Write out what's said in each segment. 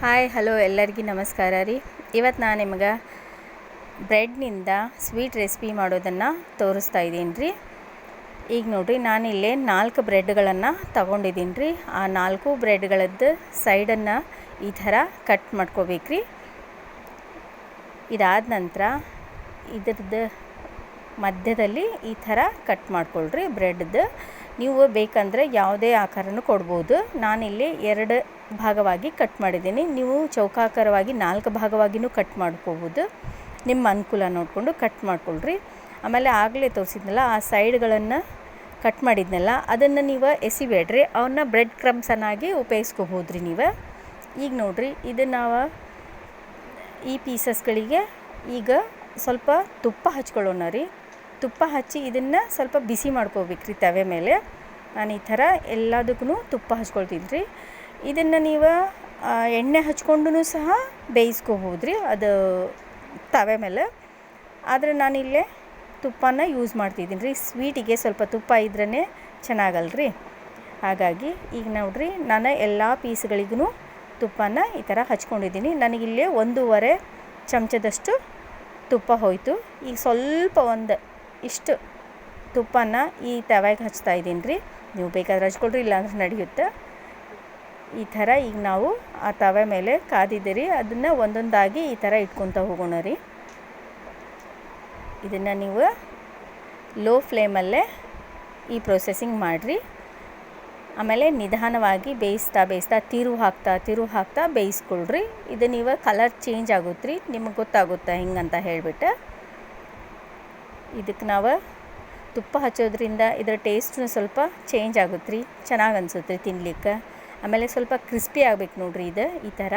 Hi, hello ಎಲ್ಲರಿಗೂ ನಮಸ್ಕಾರ ರೀ. ಇವತ್ತು ನಾನು ನಿಮಗೆ ಬ್ರೆಡ್ನಿಂದ ಸ್ವೀಟ್ ರೆಸಿಪಿ ಮಾಡೋದನ್ನು ತೋರಿಸ್ತಾ ಇದ್ದೀನಿ ರೀ. ಈಗ ನೋಡಿರಿ, ನಾನು ಇಲ್ಲೇ ನಾಲ್ಕು ಬ್ರೆಡ್ಗಳನ್ನು ತಗೊಂಡಿದ್ದೀನಿ ರೀ. ಆ ನಾಲ್ಕು ಬ್ರೆಡ್ಗಳದ್ದು ಸೈಡನ್ನು ಈ ಥರ ಕಟ್ ಮಾಡ್ಕೋಬೇಕು ರೀ. ಇದಾದ ನಂತರ ಇದ್ರದ್ದು ಮಧ್ಯದಲ್ಲಿ ಈ ಥರ ಕಟ್ ಮಾಡ್ಕೊಳ್ರಿ ಬ್ರೆಡ್ದು. ನೀವು ಬೇಕಂದರೆ ಯಾವುದೇ ಆಕಾರನೂ ಕೊಡ್ಬೋದು. ನಾನಿಲ್ಲಿ ಎರಡು ಭಾಗವಾಗಿ ಕಟ್ ಮಾಡಿದ್ದೀನಿ. ನೀವು ಚೌಕಾಕಾರವಾಗಿ ನಾಲ್ಕು ಭಾಗವಾಗಿಯೂ ಕಟ್ ಮಾಡ್ಕೋಬೋದು. ನಿಮ್ಮ ಅನುಕೂಲ ನೋಡಿಕೊಂಡು ಕಟ್ ಮಾಡ್ಕೊಳ್ರಿ. ಆಮೇಲೆ ಆಗಲೇ ತೋರಿಸಿದ್ನಲ್ಲ, ಆ ಸೈಡ್ಗಳನ್ನು ಕಟ್ ಮಾಡಿದ್ನಲ್ಲ, ಅದನ್ನು ನೀವು ಎಸಿಬೇಡ್ರಿ. ಅವನ್ನ ಬ್ರೆಡ್ ಕ್ರಮ್ಸನ್ನಾಗಿ ಉಪಯೋಗಿಸ್ಕೋಬೋದು ರೀ ನೀವು. ಈಗ ನೋಡಿರಿ, ಇದು ನಾವು ಈ ಪೀಸಸ್ಗಳಿಗೆ ಈಗ ಸ್ವಲ್ಪ ತುಪ್ಪ ಹಚ್ಕೊಳ್ಳೋಣ ರೀ. ತುಪ್ಪ ಹಚ್ಚಿ ಇದನ್ನು ಸ್ವಲ್ಪ ಬಿಸಿ ಮಾಡ್ಕೋಬೇಕು ರೀ ತವೆ ಮೇಲೆ. ನಾನು ಈ ಥರ ಎಲ್ಲದಕ್ಕೂ ತುಪ್ಪ ಹಚ್ಕೊಳ್ತೀನಿ ರೀ ಇದನ್ನು ನೀವು ಎಣ್ಣೆ ಹಚ್ಕೊಂಡು ಸಹ ಬೇಯಿಸ್ಕೋಬೋದು ರೀ ಅದು ತವೆ ಮೇಲೆ. ಆದರೆ ನಾನಿಲ್ಲೇ ತುಪ್ಪನ ಯೂಸ್ ಮಾಡ್ತಿದ್ದೀನಿ ರೀ ಸ್ವೀಟಿಗೆ ಸ್ವಲ್ಪ ತುಪ್ಪ ಇದ್ರೇ ಚೆನ್ನಾಗಲ್ಲ ರೀ ಹಾಗಾಗಿ ಈಗ ನೋಡ್ರಿ ನಾನು ಎಲ್ಲ ಪೀಸ್ಗಳಿಗೂ ತುಪ್ಪನ ಈ ಥರ ಹಚ್ಕೊಂಡಿದ್ದೀನಿ. ನನಗಿಲ್ಲೇ ಒಂದೂವರೆ ಚಮಚದಷ್ಟು ತುಪ್ಪ ಹೋಯಿತು. ಈಗ ಸ್ವಲ್ಪ ಒಂದು ಇಷ್ಟು ತುಪ್ಪನ ಈ ತವೆಗೆ ಹಚ್ತಾ ಇದ್ದೀನಿ ರೀ. ನೀವು ಬೇಕಾದ್ರೆ ಹಚ್ಕೊಳ್ರಿ, ಇಲ್ಲಾಂದ್ರೆ ನಡೆಯುತ್ತೆ? ಈ ಥರ ಈಗ ನಾವು ಆ ತವೆ ಮೇಲೆ ಕಾದಿದ್ದೀರಿ ಅದನ್ನು ಒಂದೊಂದಾಗಿ ಈ ಥರ ಇಟ್ಕೊತ ಹೋಗೋಣ ರೀ. ಇದನ್ನು ನೀವು ಲೋ ಫ್ಲೇಮಲ್ಲೇ ಈ ಪ್ರೊಸೆಸಿಂಗ್ ಮಾಡಿರಿ. ಆಮೇಲೆ ನಿಧಾನವಾಗಿ ಬೇಯಿಸ್ತಾ ಬೇಯಿಸ್ತಾ ತಿರು ಹಾಕ್ತಾ ತಿರು ಹಾಕ್ತಾ ಬೇಯಿಸ್ಕೊಳ್ರಿ. ಇದು ನೀವು ಕಲರ್ ಚೇಂಜ್ ಆಗುತ್ತೆ ರೀ. ನಿಮಗೆ ಗೊತ್ತಾಗುತ್ತೆ ಹಿಂಗಂತ ಹೇಳಿಬಿಟ್ಟು. ಇದಕ್ಕೆ ನಾವು ತುಪ್ಪ ಹಚ್ಚೋದ್ರಿಂದ ಇದರ ಟೇಸ್ಟ್ನು ಸ್ವಲ್ಪ ಚೇಂಜ್ ಆಗುತ್ತೆ ರೀ ಚೆನ್ನಾಗಿ ಅನ್ಸುತ್ತೆ ರೀ ತಿನ್ಲಿಕ್ಕೆ. ಆಮೇಲೆ ಸ್ವಲ್ಪ ಕ್ರಿಸ್ಪಿ ಆಗ್ಬೇಕು ನೋಡ್ರಿ ಇದು, ಈ ಥರ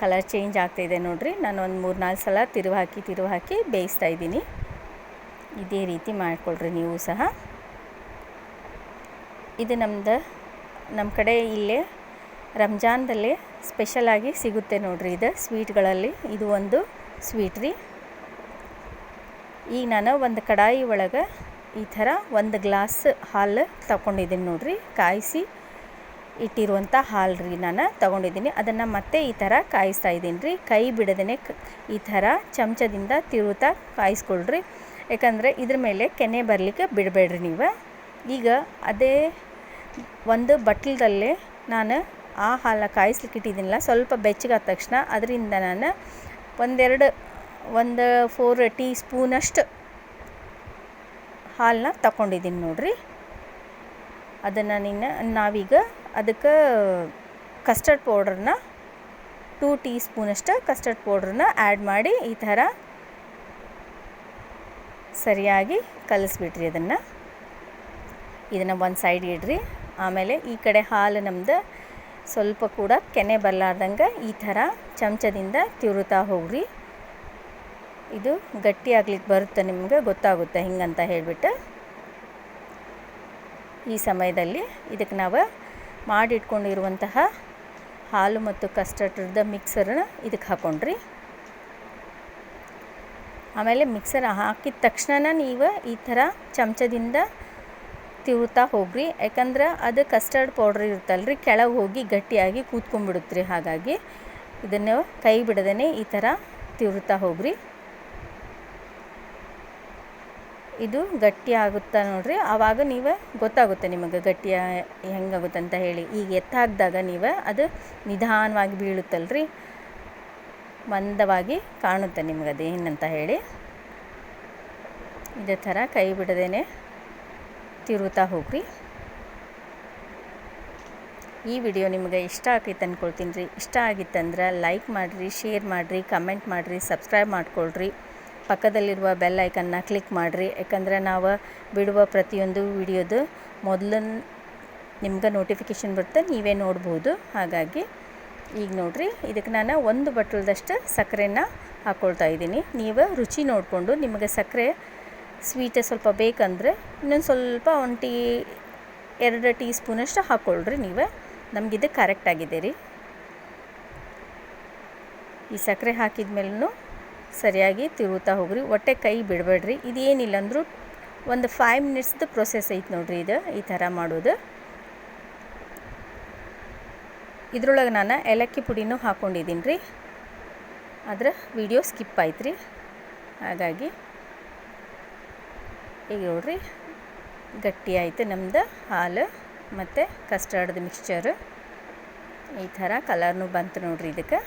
ಕಲರ್ ಚೇಂಜ್ ಆಗ್ತಾಯಿದೆ ನೋಡಿರಿ. ನಾನು ಒಂದು ಮೂರು ನಾಲ್ಕು ಸಲ ತಿರುವು ಹಾಕಿ ತಿರುವು ಹಾಕಿ ಬೇಯಿಸ್ತಾ ಇದ್ದೀನಿ. ಇದೇ ರೀತಿ ಮಾಡ್ಕೊಳ್ರಿ ನೀವು ಸಹ. ಇದು ನಮ್ದು ನಮ್ಮ ಕಡೆ ಇಲ್ಲೇ ರಂಜಾನ್ದಲ್ಲೇ ಸ್ಪೆಷಲಾಗಿ ಸಿಗುತ್ತೆ ನೋಡ್ರಿ ಇದು ಸ್ವೀಟ್ಗಳಲ್ಲಿ ಇದು ಒಂದು ಸ್ವೀಟ್ ರೀ. ಈಗ ನಾನು ಒಂದು ಕಡಾಯಿ ಒಳಗೆ ಈ ಥರ ಒಂದು ಗ್ಲಾಸ್ ಹಾಲು ತಗೊಂಡಿದ್ದೀನಿ ನೋಡಿರಿ. ಕಾಯಿಸಿ ಇಟ್ಟಿರುವಂಥ ಹಾಲು ರೀ ನಾನು ತಗೊಂಡಿದ್ದೀನಿ. ಅದನ್ನು ಮತ್ತೆ ಈ ಥರ ಕಾಯಿಸ್ತಾ ಇದ್ದೀನಿ ರೀ. ಕೈ ಬಿಡದೇ ಈ ಥರ ಚಮಚದಿಂದ ತಿರುತ್ತಾ ಕಾಯಿಸ್ಕೊಳ್ರಿ. ಯಾಕಂದರೆ ಇದ್ರ ಮೇಲೆ ಕೆನೆ ಬರಲಿಕ್ಕೆ ಬಿಡಬೇಡ್ರಿ ನೀವು. ಈಗ ಅದೇ ಒಂದು ಬಟ್ಲದಲ್ಲೇ ನಾನು ಆ ಹಾಲ ಕಾಯಿಸ್ಲಿಕ್ಕೆ ಇಟ್ಟಿದ್ದೀನಲ್ಲ, ಸ್ವಲ್ಪ ಬೆಚ್ಚಗಾದ ತಕ್ಷಣ ಅದರಿಂದ ನಾನು ಒಂದೆರಡು ಒಂದು ಫೋರ್ ಟೀ ಸ್ಪೂನಷ್ಟು ಹಾಲನ್ನ ತಗೊಂಡಿದ್ದೀನಿ ನೋಡಿರಿ. ಅದನ್ನು ನಿನ್ನ ನಾವೀಗ ಅದಕ್ಕೆ ಕಸ್ಟರ್ಡ್ ಪೌಡ್ರನ್ನ ಟೂ ಟೀ ಸ್ಪೂನಷ್ಟು ಕಸ್ಟರ್ಡ್ ಪೌಡ್ರನ್ನ ಆ್ಯಡ್ ಮಾಡಿ ಈ ಥರ ಸರಿಯಾಗಿ ಕಲಿಸ್ಬಿಡ್ರಿ ಅದನ್ನು. ಇದನ್ನು ಒಂದು ಸೈಡ್ ಇಡ್ರಿ. ಆಮೇಲೆ ಈ ಕಡೆ ಹಾಲು ನಮ್ದು ಸ್ವಲ್ಪ ಕೂಡ ಕೆನೆ ಬರಲಾರ್ದಂಗೆ ಈ ಥರ ಚಮಚದಿಂದ ತಿರುತ್ತಾ ಹೋಗ್ರಿ. ಇದು ಗಟ್ಟಿ ಆಗ್ಲಿಕ್ಕೆ ಬರುತ್ತೆ ನಿಮಗೆ, ಗೊತ್ತಾಗುತ್ತೆ ಹಿಂಗಂತ ಹೇಳಿಬಿಟ್ಟು. ಈ ಸಮಯದಲ್ಲಿ ಇದಕ್ಕೆ ನಾವು ಮಾಡಿಟ್ಕೊಂಡಿರುವಂತಹ ಹಾಲು ಮತ್ತು ಕಸ್ಟರ್ಡ್ದ ಮಿಕ್ಸರ್ನ ಇದಕ್ಕೆ ಹಾಕ್ಕೊಂಡ್ರಿ ಆಮೇಲೆ ಮಿಕ್ಸರ್ ಹಾಕಿದ ತಕ್ಷಣ ನೀವು ಈ ಥರ ಚಮಚದಿಂದ ತಿರುತ್ತಾ ಹೋಗ್ರಿ. ಯಾಕಂದ್ರೆ ಅದು ಕಸ್ಟರ್ಡ್ ಪೌಡ್ರ್ ಇರುತ್ತಲ್ರಿ, ಕೆಳಗೆ ಹೋಗಿ ಗಟ್ಟಿಯಾಗಿ ಕೂತ್ಕೊಂಡ್ಬಿಡುತ್ತೆ ರೀ ಹಾಗಾಗಿ. ಇದನ್ನು ಕೈ ಬಿಡದೇ ಈ ಥರ ತಿರುತ್ತಾ ಹೋಗ್ರಿ. ಇದು ಗಟ್ಟಿ ಆಗುತ್ತಾ ನೋಡ್ರಿ. ಆವಾಗ ನೀವು ಗೊತ್ತಾಗುತ್ತೆ ನಿಮಗೆ ಗಟ್ಟಿ ಹೆಂಗಾಗುತ್ತೆ ಅಂತ ಹೇಳಿ. ಈಗ ಎತ್ತಾಗ್ದಾಗ ನೀವು ಅದು ನಿಧಾನವಾಗಿ ಬೀಳುತ್ತಲ್ರಿ. ಮಂದವಾಗಿ ಕಾಣುತ್ತೆ ನಿಮ್ಗೆ ಅದು ಏನಂತ ಹೇಳಿ. ಇದೇ ಥರ ಕೈ ಬಿಡದೇನೆ ತಿರುಗುತ್ತಾ ಹೋಗ್ರಿ. ಈ ವಿಡಿಯೋ ನಿಮಗೆ ಇಷ್ಟ ಆಗೈತೆ ಅಂದ್ಕೊಳ್ತೀನಿ ರೀ. ಇಷ್ಟ ಆಗಿತ್ತಂದ್ರೆ ಲೈಕ್ ಮಾಡಿರಿ, ಶೇರ್ ಮಾಡಿರಿ, ಕಮೆಂಟ್ ಮಾಡಿರಿ, ಸಬ್ಸ್ಕ್ರೈಬ್ ಮಾಡ್ಕೊಳ್ರಿ. ಪಕ್ಕದಲ್ಲಿರುವ ಬೆಲ್ ಐಕನ್ನ ಕ್ಲಿಕ್ ಮಾಡಿರಿ. ಯಾಕಂದರೆ ನಾವು ಬಿಡುವ ಪ್ರತಿಯೊಂದು ವಿಡಿಯೋದು ಮೊದಲು ನಿಮ್ಗೆ ನೋಟಿಫಿಕೇಷನ್ ಬರುತ್ತೆ, ನೀವೇ ನೋಡ್ಬೋದು. ಹಾಗಾಗಿ ಈಗ ನೋಡಿರಿ ಇದಕ್ಕೆ ನಾನು ಒಂದು ಬಟ್ಲದಷ್ಟು ಸಕ್ಕರೆನ ಹಾಕ್ಕೊಳ್ತಾ ಇದ್ದೀನಿ. ನೀವು ರುಚಿ ನೋಡಿಕೊಂಡು ನಿಮಗೆ ಸಕ್ಕರೆ ಸ್ವೀಟ ಸ್ವಲ್ಪ ಬೇಕಂದರೆ ಇನ್ನೊಂದು ಸ್ವಲ್ಪ ಒಂದು ಟೀ, ಎರಡು ಟೀ ಸ್ಪೂನಷ್ಟು ಹಾಕ್ಕೊಳ್ರಿ ನೀವು. ನಮಗಿದು ಕರೆಕ್ಟಾಗಿದೆ ರೀ. ಈ ಸಕ್ಕರೆ ಹಾಕಿದ ಮೇಲೂ ಸರಿಯಾಗಿ ತಿರುಗುತ್ತಾ ಹೋಗ್ರಿ. ಒಟ್ಟೆ ಕೈ ಬಿಡಬೇಡ್ರಿ. ಏನಿಲ್ಲ ಅಂದರೂ ಒಂದು ಫೈವ್ ಮಿನಿಟ್ಸ್ದು ಪ್ರೊಸೆಸ್ ಐತೆ ನೋಡ್ರಿ ಇದು. ಈ ಥರ ಮಾಡೋದು. ಇದ್ರೊಳಗೆ ನಾನು ಏಲಕ್ಕಿ ಪುಡಿನೂ ಹಾಕ್ಕೊಂಡಿದ್ದೀನಿ ರೀ ಆದ್ರೆ ವಿಡಿಯೋ ಸ್ಕಿಪ್ ಆಯ್ತು ರೀ ಹಾಗಾಗಿ ಈಗ ನೋಡ್ರಿ. ಗಟ್ಟಿ ಆಯಿತು ನಮ್ದು ಹಾಲು ಮತ್ತು ಕಸ್ಟರ್ಡ್ದು ಮಿಕ್ಸ್ಚರು ಈ ಥರ ಕಲರ್ನು ಬಂತು ನೋಡ್ರಿ ಇದಕ್ಕೆ.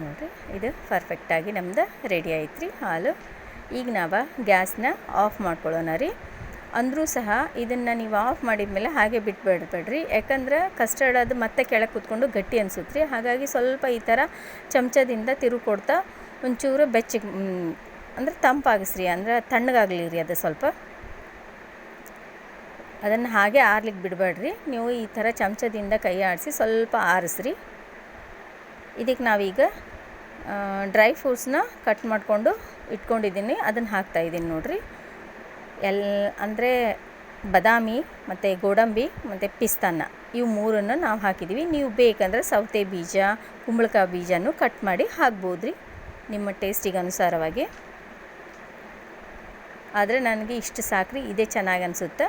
ನೋಡಿರಿ, ಇದು ಪರ್ಫೆಕ್ಟಾಗಿ ನಮ್ದು ರೆಡಿ ಆಯ್ತು ರೀ ಹಾಲು. ಈಗ ನಾವು ಗ್ಯಾಸ್ನ ಆಫ್ ಮಾಡ್ಕೊಳ್ಳೋಣ ರೀ. ಅಂದರೂ ಸಹ ಇದನ್ನು ನೀವು ಆಫ್ ಮಾಡಿದ ಮೇಲೆ ಹಾಗೆ ಬಿಟ್ಬಿಡ್ಬೇಡ್ರಿ. ಯಾಕಂದ್ರೆ ಕಸ್ಟರ್ಡ್ ಅದು ಮತ್ತೆ ಕೆಳಗೆ ಕೂತ್ಕೊಂಡು ಗಟ್ಟಿ ಅನಿಸುತ್ತೆ ರೀ ಹಾಗಾಗಿ ಸ್ವಲ್ಪ ಈ ಥರ ಚಮಚದಿಂದ ತಿರು ಕೊಡ್ತಾ ಒಂಚೂರು ಬೆಚ್ಚಗೆ ಅಂದರೆ ತಂಪಾಗಿಸ್ರಿ, ಅಂದ್ರೆ ತಣ್ಣಗಾಗಲಿ ರೀ ಅದು ಸ್ವಲ್ಪ. ಅದನ್ನು ಹಾಗೆ ಆರ್ಲಿಕ್ಕೆ ಬಿಡಬೇಡ್ರಿ. ನೀವು ಈ ಥರ ಚಮಚದಿಂದ ಕೈ ಆಡಿಸಿ ಸ್ವಲ್ಪ ಆರಿಸ್ರಿ. ಇದಕ್ಕೆ ನಾವೀಗ ಡ್ರೈ ಫ್ರೂಟ್ಸ್ನ ಕಟ್ ಮಾಡಿಕೊಂಡು ಇಟ್ಕೊಂಡಿದ್ದೀನಿ. ಅದನ್ನು ಹಾಕ್ತಾಯಿದ್ದೀನಿ ನೋಡಿರಿ. ಎಲ್, ಅಂದರೆ ಬದಾಮಿ ಮತ್ತು ಗೋಡಂಬಿ ಮತ್ತು ಪಿಸ್ತಾನ, ಇವು ಮೂರನ್ನು ನಾವು ಹಾಕಿದ್ದೀವಿ ನೀವು ಬೇಕಂದರೆ ಸೌತೆ ಬೀಜ, ಕುಂಬಳಕಾಯಿ ಬೀಜನೂ ಕಟ್ ಮಾಡಿ ಹಾಕ್ಬೋದು ರೀ ನಿಮ್ಮ ಟೇಸ್ಟಿಗೆ ಅನುಸಾರವಾಗಿ. ಆದರೆ ನನಗೆ ಇಷ್ಟು ಸಾಕ್ರಿ, ಇದೇ ಚೆನ್ನಾಗಿ ಅನಿಸುತ್ತೆ.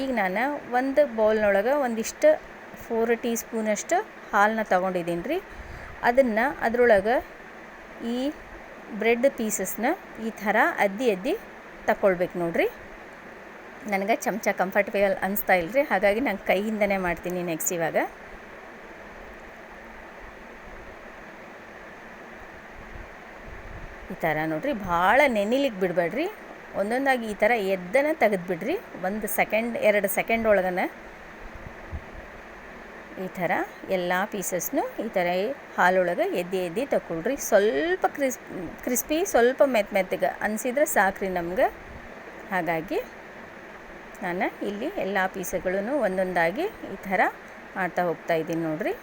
ಈಗ ನಾನು ಒಂದು ಬೌಲ್ನೊಳಗೆ ಒಂದಿಷ್ಟು ಫೋರ್ ಟೀ ಸ್ಪೂನಷ್ಟು ಹಾಲನ್ನ ತೊಗೊಂಡಿದ್ದೀನಿ ರೀ ಅದನ್ನು ಅದ್ರೊಳಗೆ ಈ ಬ್ರೆಡ್ ಪೀಸಸ್ನ ಈ ಥರ ಅದ್ದಿ ಅದ್ದಿ ತಗೊಳ್ಬೇಕು ನೋಡ್ರಿ. ನನಗೆ ಚಮಚ ಕಂಫರ್ಟೇಬಲ್ ಅನಿಸ್ತಾ ಇಲ್ಲರಿ ಹಾಗಾಗಿ ನಾನು ಕೈಯಿಂದನೇ ಮಾಡ್ತೀನಿ ನೆಕ್ಸ್ಟ್ ಇವಾಗ. ಈ ಥರ ನೋಡ್ರಿ, ಭಾಳ ನೆನಿಲಿಕ್ಕೆ ಬಿಡಬೇಡ್ರಿ. ಒಂದೊಂದಾಗಿ ಈ ಥರ ಎದ್ದನ ತೆಗೆದುಬಿಡ್ರಿ. ಒಂದು ಸೆಕೆಂಡ್ ಎರಡು ಸೆಕೆಂಡ್ ಒಳಗನೆ ಈ ಥರ ಎಲ್ಲ ಪೀಸಸ್ನು ಈ ಥರ ಹಾಲೊಳಗೆ ಎದ್ದಿ ಎದ್ದಿ ತಗೊಳ್ರಿ ಸ್ವಲ್ಪ ಕ್ರಿಸ್, ಕ್ರಿಸ್ಪಿ, ಸ್ವಲ್ಪ ಮೆತ್ತ ಮೆತ್ತಗೆ ಅನಿಸಿದ್ರೆ ಸಾಕ್ರಿ ನಮ್ಗೆ. ಹಾಗಾಗಿ ನಾನು ಇಲ್ಲಿ ಎಲ್ಲ ಪೀಸಗಳನ್ನು ಒಂದೊಂದಾಗಿ ಈ ಥರ ಮಾಡ್ತಾ ಹೋಗ್ತಾ ಇದ್ದೀನಿ ನೋಡ್ರಿ.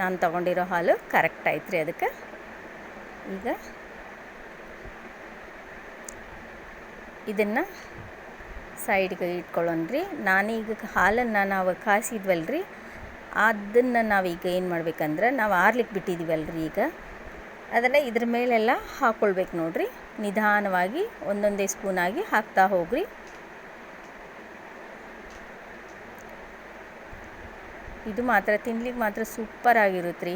ನಾನು ತಗೊಂಡಿರೋ ಹಾಲು ಕರೆಕ್ಟ್ ಆಯ್ತು ರೀ ಅದಕ್ಕೆ. ಈಗ ಇದನ್ನು ಸೈಡ್ಗೆ ಇಟ್ಕೊಳ್ಳೋಣ್ರಿ. ನಾನೀಗ ಹಾಲನ್ನು ನಾವು ಕಾಯಿಸಿದ್ವಲ್ರಿ. ಅದನ್ನು ನಾವೀಗ ಏನು ಮಾಡ್ಬೇಕಂದ್ರೆ ನಾವು ಆರ್ಲಿಕ್ಕೆ ಬಿಟ್ಟಿದ್ದೀವಲ್ಲ ರೀ ಈಗ. ಅದನ್ನು ಇದ್ರ ಮೇಲೆಲ್ಲ ಹಾಕ್ಕೊಳ್ಬೇಕು ನೋಡಿರಿ. ನಿಧಾನವಾಗಿ ಒಂದೊಂದೇ ಸ್ಪೂನಾಗಿ ಹಾಕ್ತಾ ಹೋಗ್ರಿ. ಇದು ಮಾತ್ರ ತಿನ್ಲಿಕ್ಕೆ ಮಾತ್ರ ಸೂಪರ್ ಆಗಿರುತ್ತೆ ರೀ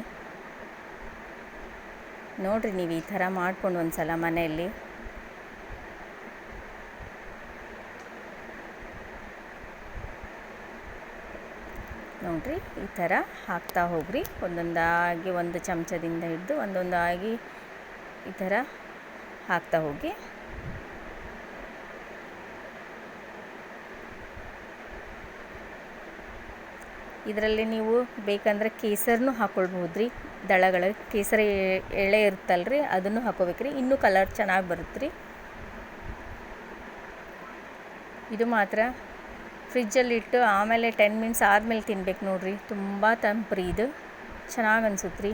ನೋಡಿರಿ ನೀವು ಈ ಥರ ಮಾಡ್ಕೊಂಡು ಒಂದು ಸಲ ಮನೆಯಲ್ಲಿ. ನೋಡಿರಿ, ಈ ಥರ ಹಾಕ್ತಾ ಹೋಗ್ರಿ. ಒಂದೊಂದಾಗಿ ಒಂದು ಚಮಚದಿಂದ ಹಿಡಿದು ಒಂದೊಂದಾಗಿ ಈ ಥರ ಹಾಕ್ತಾ ಹೋಗಿ. ಇದರಲ್ಲಿ ನೀವು ಬೇಕಂದ್ರೆ ಕೇಸರನ್ನು ಹಾಕ್ಕೊಳ್ಬೋದು ರೀ ದಳಗಳ ಕೇಸರ ಎಳೆ ಇರುತ್ತಲ್ಲ ರೀ ಅದನ್ನು ಹಾಕೋಬೇಕ್ರಿ. ಇನ್ನೂ ಕಲರ್ ಚೆನ್ನಾಗಿ ಬರುತ್ತೆ ರೀ ಇದು ಮಾತ್ರ ಫ್ರಿಜ್ಜಲ್ಲಿಟ್ಟು ಆಮೇಲೆ ಟೆನ್ ಮಿನಿಟ್ಸ್ ಆದಮೇಲೆ ತಿನ್ಬೇಕು ನೋಡಿರಿ. ತುಂಬ ತಂಪ್ರಿ ಇದು. ಚೆನ್ನಾಗಿ ಅನ್ಸುತ್ತೆ ರೀ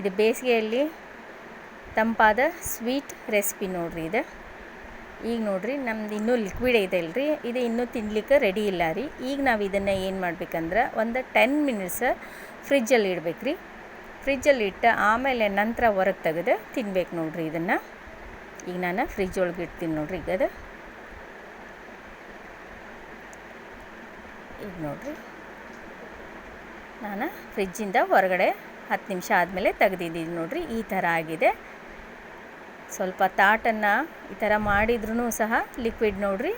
ಇದು ಬೇಸಿಗೆಯಲ್ಲಿ ತಂಪಾದ ಸ್ವೀಟ್ ರೆಸಿಪಿ ನೋಡಿರಿ ಇದು. ಈಗ ನೋಡಿರಿ, ನಮ್ದು ಇನ್ನೂ ಲಿಕ್ವಿಡ್ ಇದೆ ಅಲ್ರಿ. ಇದು ಇನ್ನೂ ತಿನ್ಲಿಕ್ಕೆ ರೆಡಿ ಇಲ್ಲ ರೀ. ಈಗ ನಾವು ಇದನ್ನು ಏನು ಮಾಡ್ಬೇಕಂದ್ರೆ ಒಂದು ಟೆನ್ ಮಿನಿಟ್ಸ್ ಫ್ರಿಜ್ಜಲ್ಲಿ ಇಡ್ಬೇಕು ರೀ ಫ್ರಿಜ್ಜಲ್ಲಿ ಇಟ್ಟು ಆಮೇಲೆ ನಂತರ ಹೊರಗೆ ತೆಗೆದು ತಿನ್ಬೇಕು ನೋಡಿರಿ ಇದನ್ನು. ಈಗ ನಾನು ಫ್ರಿಜ್ ಒಳಗೆ ಇಡ್ತೀನಿ ನೋಡಿರಿ ಈಗ ಅದು. ಈಗ ನೋಡಿರಿ. ನಾನು ಫ್ರಿಜ್ಜಿಂದ ಹೊರಗಡೆ ಹತ್ತು ನಿಮಿಷ ಆದಮೇಲೆ ತೆಗೆದಿದ್ದೀನಿ ನೋಡಿರಿ, ಈ ಥರ ಆಗಿದೆ. ಸ್ವಲ್ಪ ತಾಟನ್ನು ಈ ಥರ ಮಾಡಿದ್ರೂ ಸಹ ಲಿಕ್ವಿಡ್ ನೋಡಿರಿ,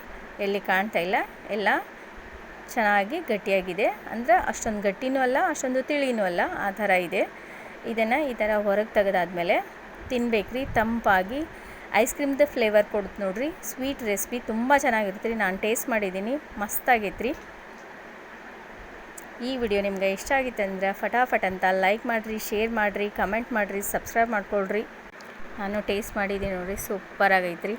ಎಲ್ಲಿ ಕಾಣ್ತಾ ಇಲ್ಲ, ಎಲ್ಲ ಚೆನ್ನಾಗಿ ಗಟ್ಟಿಯಾಗಿದೆ. ಅಂದರೆ ಅಷ್ಟೊಂದು ಗಟ್ಟಿನೂ ಅಲ್ಲ, ಅಷ್ಟೊಂದು ತಿಳಿನೂ ಅಲ್ಲ, ಆ ಥರ ಇದೆ. ಇದನ್ನು ಈ ಥರ ಹೊರಗೆ ತೆಗೆದಾದ್ಮೇಲೆ ತಿನ್ಬೇಕ್ರಿ, ತಂಪಾಗಿ. ಐಸ್ ಕ್ರೀಮ್ದು ಫ್ಲೇವರ್ ಕೊಡುತ್ತೆ ನೋಡಿರಿ ಸ್ವೀಟ್ ರೆಸಿಪಿ ತುಂಬ ಚೆನ್ನಾಗಿರುತ್ತೆ ರೀ. ನಾನು ಟೇಸ್ಟ್ ಮಾಡಿದ್ದೀನಿ ಮಸ್ತಾಗೈತೆ ರೀ. ಈ ವಿಡಿಯೋ ನಿಮ್ಗೆ ಇಷ್ಟ ಆಗಿತ್ತು ಅಂದರೆ ಫಟಾಫಟ್ ಅಂತ ಲೈಕ್ ಮಾಡಿರಿ ಶೇರ್ ಮಾಡಿರಿ ಕಮೆಂಟ್ ಮಾಡಿರಿ ಸಬ್ಸ್ಕ್ರೈಬ್ ಮಾಡ್ಕೊಳ್ರಿ. ನಾನು ಟೇಸ್ಟ್ ಮಾಡಿದ್ದೀನಿ ನೋಡಿರಿ ಸೂಪರ್ ಆಗೈತ್ರಿ.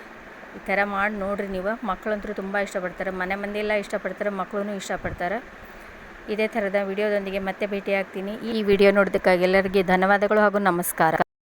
ಈ ಥರ ಮಾಡಿ ನೋಡಿರಿ ನೀವು. ಮಕ್ಕಳಂತೂ ತುಂಬ ಇಷ್ಟಪಡ್ತಾರೆ. ಮನೆ ಮಂದಿಯೆಲ್ಲ ಇಷ್ಟಪಡ್ತಾರೆ ಮಕ್ಕಳೂ ಇಷ್ಟಪಡ್ತಾರೆ. ಇದೇ ಥರದ ವಿಡಿಯೋದೊಂದಿಗೆ ಮತ್ತೆ ಭೇಟಿ ಆಗ್ತೀನಿ ಈ ವಿಡಿಯೋ ನೋಡೋದಕ್ಕಾಗಿ ಎಲ್ಲರಿಗೆ ಧನ್ಯವಾದಗಳು ಹಾಗೂ ನಮಸ್ಕಾರ.